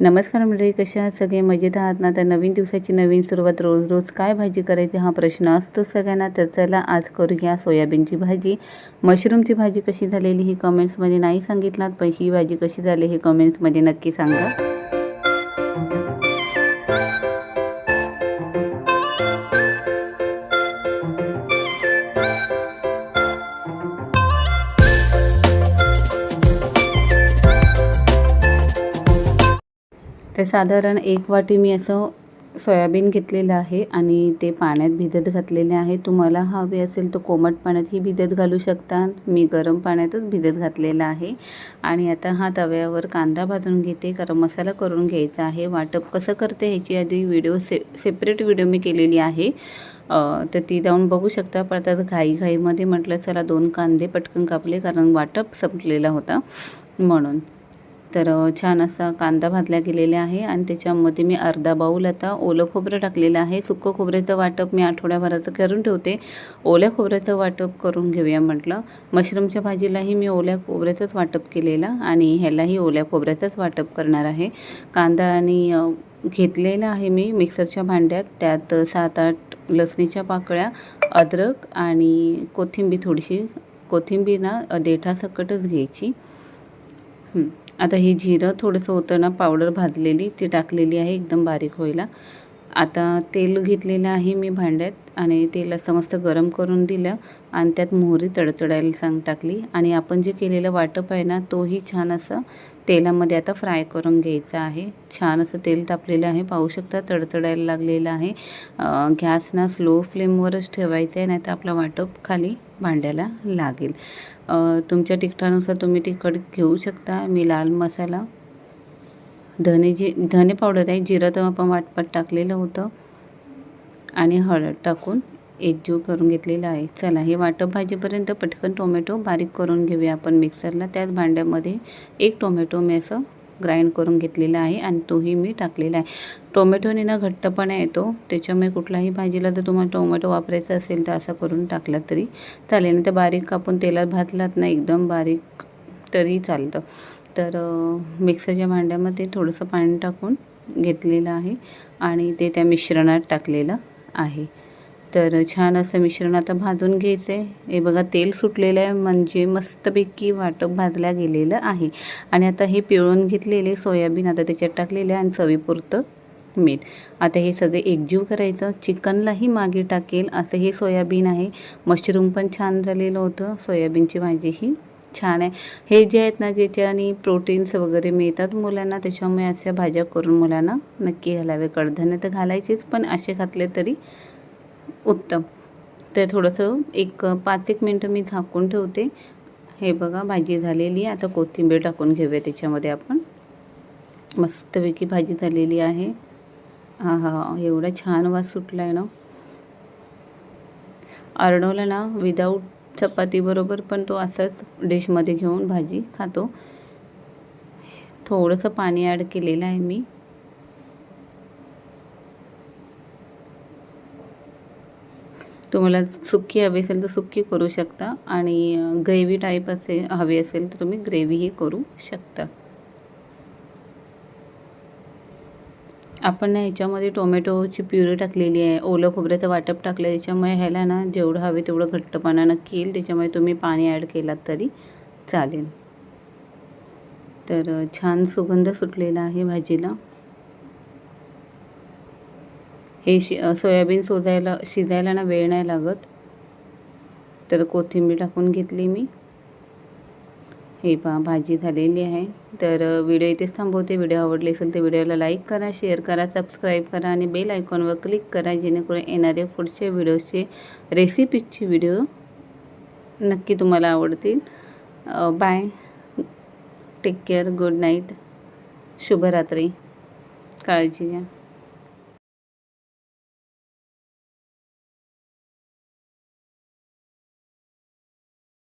नमस्कार मंडळी कशा आहात सगळे? मजेत आहात ना? तर नवीन दिवसाची नवीन सुरुवात रोज रोज काय भाजी करायची हा प्रश्न असतो सगळ्यांना. तर चला आज करूया सोयाबीनची भाजी. मशरूमची भाजी कशी झालेली ही कमेंट्समध्ये नाही सांगितलात पण ही भाजी कशी झाली हे कमेंट्समध्ये नक्की सांगा. तर साधारण एक वाटी मी असं सोयाबीन घेतलेलं आहे आणि ते पाण्यात भिजत घातलेले आहे. तुम्हाला हवे असेल तर कोमट पाण्यातही भिजत घालू शकता. मी गरम पाण्यातच भिजत घातलेलं आहे. आणि आता हा तव्यावर कांदा भाजून घेते. कारण मसाला करून घ्यायचा आहे. वाटप कसं करते ह्याची आधी व्हिडिओ से सेपरेट व्हिडिओ मी केलेली आहे. तर ती जाऊन बघू शकता. पण आता घाईघाईमध्ये म्हटलं चला दोन कांदे पटकन कापले कारण वाटप संपलेला होता. म्हणून तर छान असा कांदा भाजला गेलेला आहे आणि त्याच्यामध्ये मी अर्धा बाऊल आता ओलं खोबरं टाकलेलं आहे. सुकं खोबऱ्याचं वाटप मी आठवड्याभराचं करून ठेवते. ओल्या खोबऱ्याचं वाटप करून घेऊया म्हटलं. मशरूमच्या भाजीलाही मी ओल्या खोबऱ्याचंच वाटप केलेलं आणि ह्यालाही ओल्या खोबऱ्याचंच वाटप करणार आहे. कांदा आणि घेतलेला आहे मी मिक्सरच्या भांड्यात. त्यात सात आठ लसणीच्या पाकळ्या अद्रक आणि कोथिंबीर थोडीशी. कोथिंबीर ना देठासकटच घ्यायची. आता हे जिरं थोडंसं होतं ना पावडर भाजलेली ती टाकलेली आहे एकदम बारीक व्हायला आता तेल घेतलेलं आहे मी भांड्यात आणि तेल असं मस्त गरम करून दिलं आणि त्यात मोहरी तडतडायला सांग टाकली. आणि आपण जे केलेलं वाटप आहे ना तोही छान असं तेलामध्ये आता फ्राय करून घ्यायचं आहे. छान असं तेल तापलेलं आहे. पाहू शकता तडतडायला लागलेलं आहे. गॅसना गॅस ना स्लो फ्लेमवरच ठेवायचं आहे नाही तर आपलं वाटप खाली भांड्याला लागेल. तुमच्या तिखटानुसार तुम्ही तिखट घेऊ शकता. मी लाल मसाला धने जी धने पावडर आहे. जिरं तर आपण वाटपात टाकलेलं होतं. आणि हळद टाकून एकजीव करून घेतलेलं आहे. चला हे वाटप भाजीपर्यंत पटकन टोमॅटो बारीक करून घेऊया आपण मिक्सरला. त्याच भांड्यामध्ये एक टोमॅटो मी असं ग्राइंड करून घेतलेला आहे आणि तोही मी टाकलेला आहे. टोमॅटोने ना घट्टपणा येतो. त्याच्यामुळे कुठलाही भाजीला जर तुम्हाला टोमॅटो वापरायचा असेल तर असं करून टाकला तरी चालेल. ना तर बारीक कापून तेलात भाजलात ना एकदम बारीक तरी चालतं. तर मिक्सरच्या भांड्यामध्ये थोडंसं पाणी टाकून घेतलेलं आहे आणि ते त्या मिश्रणात टाकलेलं आहे. तर छान असं मिश्रण आता भाजून घ्यायचं आहे हे बघा तेल सुटलेलं आहे म्हणजे मस्तपैकी वाटप भाजल्या गेलेलं आहे. आणि आता हे पिळून घेतलेले सोयाबीन आता त्याच्यात टाकलेले आहे आणि चवीपुरतं मीठ. आता हे सगळे एकजीव करायचं. चिकनलाही मागे टाकेल असं हे सोयाबीन आहे. मशरूम पण छान झालेलं होतं. सोयाबीनची भाजीही छान आहे. हे जे आहेत ना ज्याच्याने प्रोटीन्स वगैरे मिळतात मुलांना त्याच्यामुळे अशा भाज्या करून मुलांना नक्की घालावे कडधान्य तर घालायचेच पण असे घातले तरी उत्तम. तर थोडंसं एक पाच एक मिनटं मी झाकून ठेवते. हे बघा भाजी झालेली आहे. आता कोथिंबीर टाकून घेऊया त्याच्यामध्ये आपण. मस्तपैकी भाजी झालेली आहे. हा हा एवढा छान वास सुटला आहे ना. अर्णवला ना विदाऊट चपातीबरोबर पण तो असाच डिशमध्ये घेऊन भाजी खातो. थोडंसं पाणी ॲड केलेलं आहे मी. तुम्हाला सुक्की हवी असेल तर सुक्की करू शकता आणि ग्रेव्ही टाईप असे हवी असेल तर तुम्ही ग्रेव्हीही करू शकता. आपण ना ह्याच्यामध्ये टोमॅटोची प्युरी टाकलेली आहे ओलं खोबऱ्याचं वाटप टाकलं आहे त्याच्यामुळे ह्याला ना जेवढं हवे तेवढं घट्टपणा नक्की येईल त्याच्यामुळे तुम्ही पाणी ॲड केलात तरी चालेल. तर छान सुगंध सुटलेला आहे भाजीला. हे शि सोयाबीन सोजायला शिजायला ना वेळ नाही लागत. तर कोथिंबीर टाकून घेतली मी. हे पहा भाजी झालेली आहे. तर व्हिडिओ इथेच थांबवते. व्हिडिओ आवडले असेल तर व्हिडिओला लाईक करा शेअर करा सबस्क्राईब करा आणि बेल आयकॉनवर क्लिक करा जेणेकरून येणारे पुढचे व्हिडिओचे रेसिपीजचे व्हिडिओ नक्की तुम्हाला आवडतील. Bye. Take care. Good night. शुभरात्री. काळजी घ्या.